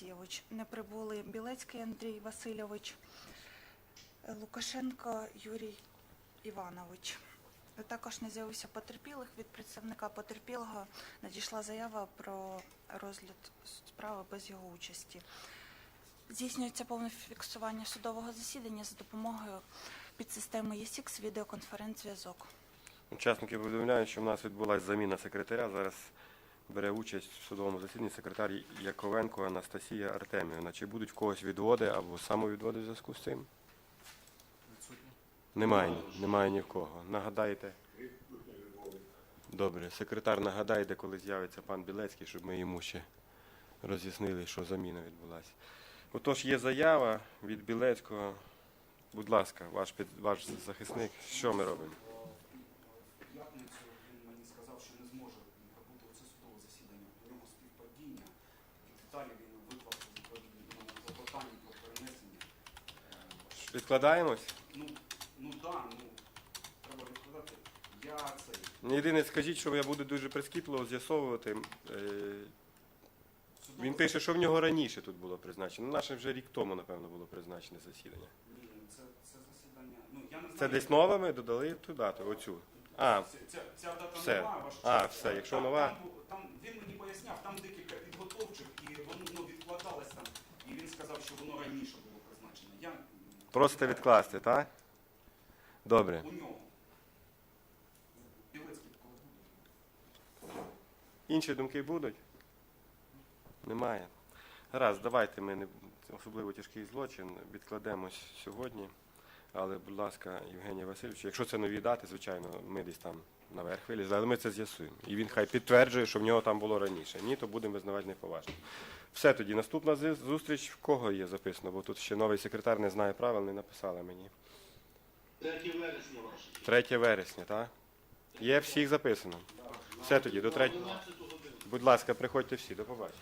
Олексійович. Не прибули Білецький Андрій Васильович, Лукашенко Юрій Іванович. Також не з'явився потерпілих. Від представника потерпілого надійшла заява про розгляд справи без його участі. Здійснюється повне фіксування судового засідання за допомогою підсистеми ЄСІКС відеоконференц-зв'язок. Учасники повідомляють, що в нас відбулася заміна секретаря. Зараз бере участь в судовому засіданні секретар Яковенко Анастасія Артемівна. Чи будуть в когось відводи або самовідводи в зв'язку з цим? Немає, немає ні в кого. Нагадаєте? Добре, секретар нагадайте, коли з'явиться пан Білецький, щоб ми йому ще роз'яснили, що заміна відбулася. Отож, є заява від Білецького. Будь ласка, ваш, під- ваш захисник, що ми робимо? В п'ятницю він мені сказав, що не зможе пробути оце судове засідання. У нього співпадіння і деталі він виклав у відповідному клопотанні про перенесення. Е, Відкладаємось? Ну, ну да, ну треба відкладати. Я цей. Ну, Єдине, скажіть, що я буду дуже прискіпливо з'ясовувати. Е, Він пише, що в нього раніше тут було призначено. Ну, Наше вже рік тому, напевно, було призначене засідання. Ні, це, це засідання. Ну, я не знаю. Це десь нове ми додали ту дату, оцю. А, Ця, ця, дата все. нова, ваша А, честь. все, якщо Там- нова. Там, там, він мені поясняв, там декілька підготовчих, і воно ну, відкладалось там. І він сказав, що воно раніше було призначено. Я Просите відкласти, так? Добре. Інші думки будуть? Немає. Гаразд, давайте ми особливо тяжкий злочин відкладемось сьогодні. Але, будь ласка, Євгенія Васильович, якщо це нові дати, звичайно, ми десь там наверх вилізли, але ми це з'ясуємо. І він хай підтверджує, що в нього там було раніше. Ні, то будемо визнавати неповажним. Все тоді. Наступна зустріч в кого є записано, бо тут ще новий секретар не знає правил, не написала мені. 3 вересня ваше. 3 вересня, так? Є всіх записано. Все тоді, до 3. Будь ласка, приходьте всі, до побачення.